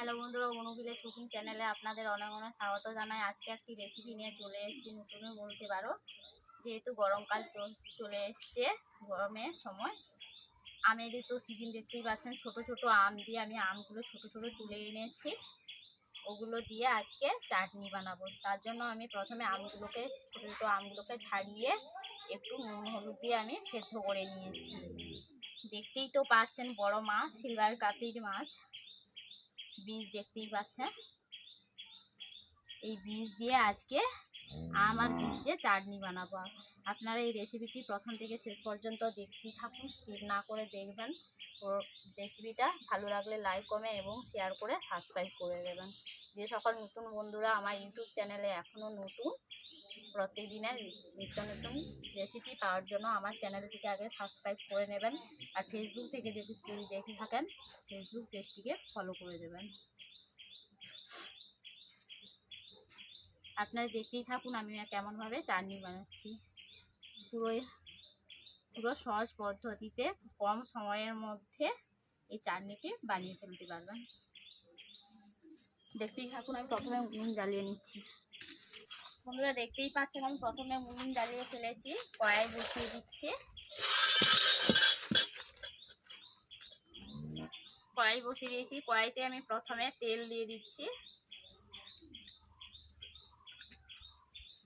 Hello বন্ধুরা অনুভিলেজ cooking চ্যানেলে আপনাদের অনেক অনেক স্বাগত জানাই। আজকে একটি রেসিপি নিয়ে চলে এসেছি নতুনও বলতে পারো। যেহেতু গরমকাল চল- চলে এসছে, গরমের সময়। আমেরই তো সিজন দেখতেই পাচ্ছেন, ছোট ছোট আম দিয়ে আমি আমগুলো ছোট ছোট তুলে এনেছি। ওগুলো দিয়ে আজকে চাটনি বানাবো। তার জন্য আমি প্রথমে আমগুলোকে, ছোটো ছোটো আমগুলোকে ছাড়িয়ে একটু নুন, হলুদ দিয়ে আমি সেদ্ধ করে নিয়েছি। দেখতেই তো পাচ্ছেন, বড় মাছ সিলভার কাপির মাছ। বীজ দেখতেই পাচ্ছেন। এই বীজ দিয়ে আজকে আম আর বীজ দিয়ে চাটনি বানাবো। আপনারা এই রেসিপিটি প্রথম থেকে শেষ পর্যন্ত দেখতেই থাকুন স্কিপ না করে দেখবেন। ও রেসিপিটা ভালো লাগলে লাইক কমে এবং শেয়ার করে সাবস্ক্রাইব করে দেবেন। যে সকল নতুন বন্ধুরা আমার ইউটিউব চ্যানেলে এখনও নতুন প্রত্যেকদিনের নিত্য নতুন রেসিপি পাওয়ার জন্য আমার চ্যানেলটিকে আগে সাবস্ক্রাইব করে নেবেন আর ফেসবুক থেকে যদি যদি দেখে থাকেন ফেসবুক পেজটিকে ফলো করে দেবেন। আপনারা দেখতেই থাকুন, আমি কেমনভাবে চাটনি বানাচ্ছি। পুরোই, পুরো সহজ পদ্ধতিতে কম সময়ের মধ্যে এই চাটনিটি বানিয়ে ফেলতে পারবেন। দেখতেই থাকুন, আমি প্রথমে উনুন জ্বালিয়ে নিচ্ছি। বন্ধুরা দেখতেই পাচ্ছেন, আমি প্রথমে উনুন জ্বালিয়ে ফেলেছি, কড়াই বসিয়ে দিচ্ছি। কড়াই বসিয়ে দিয়েছি, কড়াইতে আমি প্রথমে তেল দিয়ে দিচ্ছি।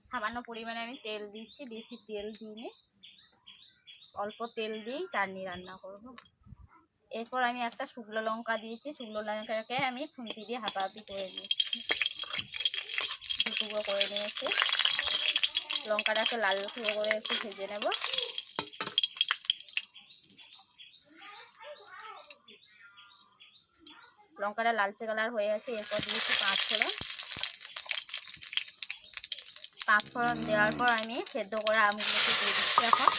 সামান্য পরিমাণে আমি তেল দিচ্ছি, বেশি তেল দিইনি। অল্প তেল দিয়েই চাটনি রান্না করব। এরপর আমি একটা শুকনো লঙ্কা দিয়েছি, শুকনো লঙ্কাকে আমি খুন্তি দিয়ে হাঁপাহাপি করে দিয়েছি টুকরো করে নিয়েছি। লঙ্কাটাকে লাল করে একটু ভেজে নেব। লঙ্কাটা লালচে কালার হয়ে গেছে, এরপর দিয়েছি পাঁচ ফোড়ন। পাঁচ ফোড়ন দেওয়ার পর আমি সেদ্ধ করে আমগুলোকে দিয়ে দিচ্ছি এখন।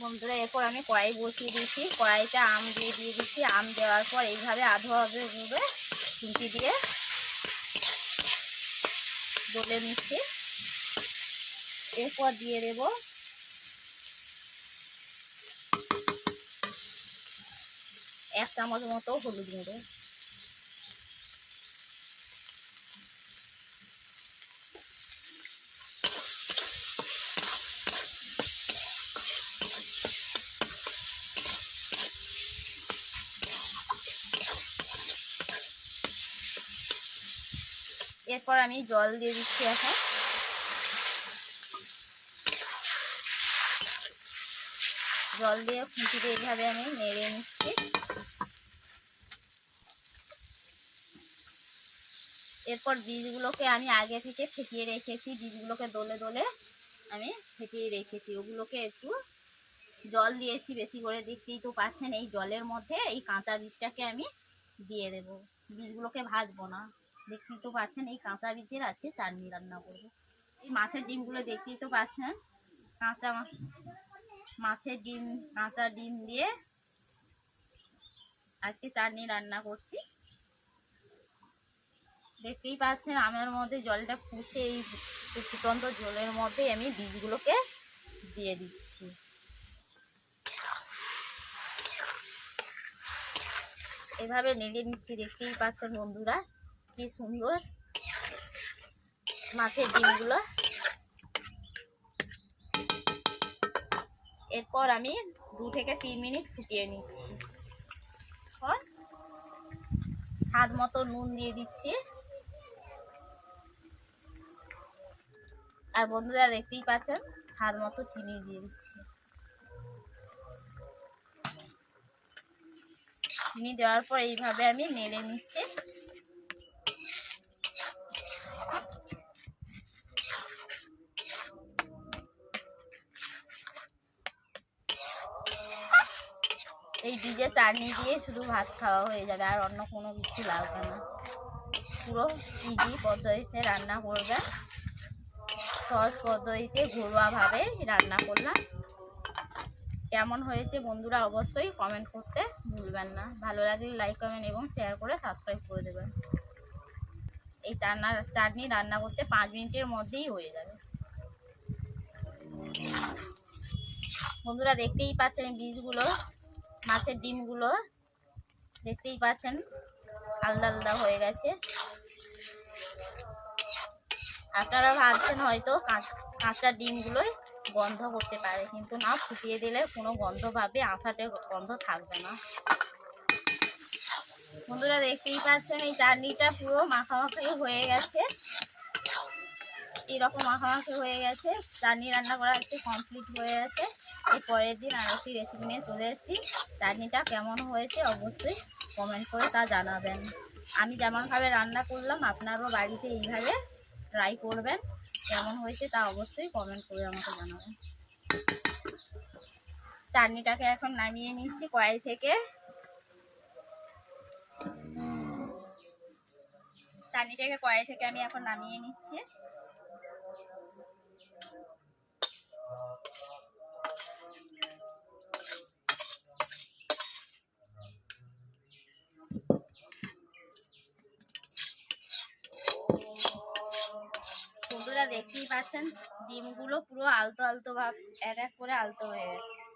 বন্ধুরা, এরপর আমি কড়াই বসিয়ে দিয়েছি। কড়াইতে আম দিয়ে দিয়ে দিচ্ছি। আম দেওয়ার পর এইভাবে আধো আধোভাবে খুন্তি দিয়ে ডলে নিচ্ছে। এরপর দিয়ে দেবো। এক চামচ মতো হলুদ গুঁড়ো। এরপর আমি জল দিয়ে দিচ্ছি এখন। জল দিয়ে খুঁটি দিয়ে এইভাবে আমি নেড়ে নিচ্ছি। এরপর বীজগুলোকে আমি আগে থেকে ফেটিয়ে রেখেছি, বীজগুলোকে দলে দলে আমি ফেটিয়ে রেখেছি। ওগুলোকে একটু জল দিয়েছি, বেশি করে দেখতেই তো পাচ্ছেন, এই জলের মধ্যে এই কাঁচা বীজটাকে আমি দিয়ে দেব। বীজগুলোকে ভাজবো না। দেখতেই তো পাচ্ছেন, এই কাঁচা বীজের আজকে চাটনি রান্না করব। এই মাছের ডিমগুলো দেখতেই তো পাচ্ছেন, কাঁচা মাছের ডিম, কাঁচা ডিম দিয়ে আজকে চাটনি রান্না করছি। দেখতেই পাচ্ছেন, আমের মধ্যে জলটা ফুটে এই ফুটন্ত জলের মধ্যে আমি বীজগুলোকে দিয়ে দিচ্ছি। এভাবে নেড়ে নিচ্ছি, দেখতেই পাচ্ছেন বন্ধুরা। কি সুন্দর মাছের ডিমগুলো। এরপর আমি দু থেকে তিন মিনিট ফুটিয়ে নিচ্ছি। স্বাদ মতো নুন দিয়ে দিচ্ছি। আর বন্ধুরা দেখতেই পাচ্ছেন, স্বাদ মতো চিনি দিয়ে দিচ্ছি। চিনি দেওয়ার পর এইভাবে আমি নেড়ে নিচ্ছি। বীজের চাটনি দিয়ে শুধু ভাত খাওয়া হয়ে যাবে, আর অন্য কোনো কিছু লাগবে না। পুরো ইজি পদ্ধতিতে রান্না করবে। সহজ পদ্ধতিতে ঘরোয়াভাবে রান্না করলাম। কেমন হয়েছে বন্ধুরা অবশ্যই কমেন্ট করতে ভুলবেন না। ভালো লাগলে লাইক কমেন্ট এবং শেয়ার করে সাবস্ক্রাইব করে দেবেন। এই চান্না চাটনি রান্না করতে পাঁচ মিনিটের মধ্যেই হয়ে যাবে। বন্ধুরা দেখতেই পাচ্ছেন বীজগুলো। মাছের ডিমগুলো দেখতেই পাচ্ছেন আলাদা আলাদা হয়ে গেছে। আপনারা ভাবছেন হয়তো কাঁচ- ডিমগুলোই গন্ধ করতে পারে, কিন্তু না, ফুটিয়ে দিলে কোনো গন্ধ পাবে আঁশাটে গন্ধ থাকবে না। বন্ধুরা দেখতেই পাচ্ছেন এই চাটনিটা পুরো মাখামাখি হয়ে গেছে। এরকম মাখামাখি হয়ে গেছে চাটনি রান্না করা আজকে কমপ্লিট হয়ে গেছে। এর পরের দিন আর একটি রেসিপি নিয়ে চলে এসেছি। চাটনিটা কেমন হয়েছে অবশ্যই কমেন্ট করে তা জানাবেন। আমি যেমনভাবে রান্না করলাম, আপনারও বাড়িতে এইভাবে ট্রাই করবেন। কেমন হয়েছে তা অবশ্যই কমেন্ট করে আমাকে জানাবেন। চাটনিটাকে এখন নামিয়ে নিচ্ছি কড়াই থেকে। চাটনিটাকে কড়াই থেকে আমি এখন নামিয়ে নিচ্ছি বন্ধুরা দেখতেই পাচ্ছেন ডিমগুলো পুরো আলতো আলতো ভাব এক এক করে আলতো হয়ে গেছে।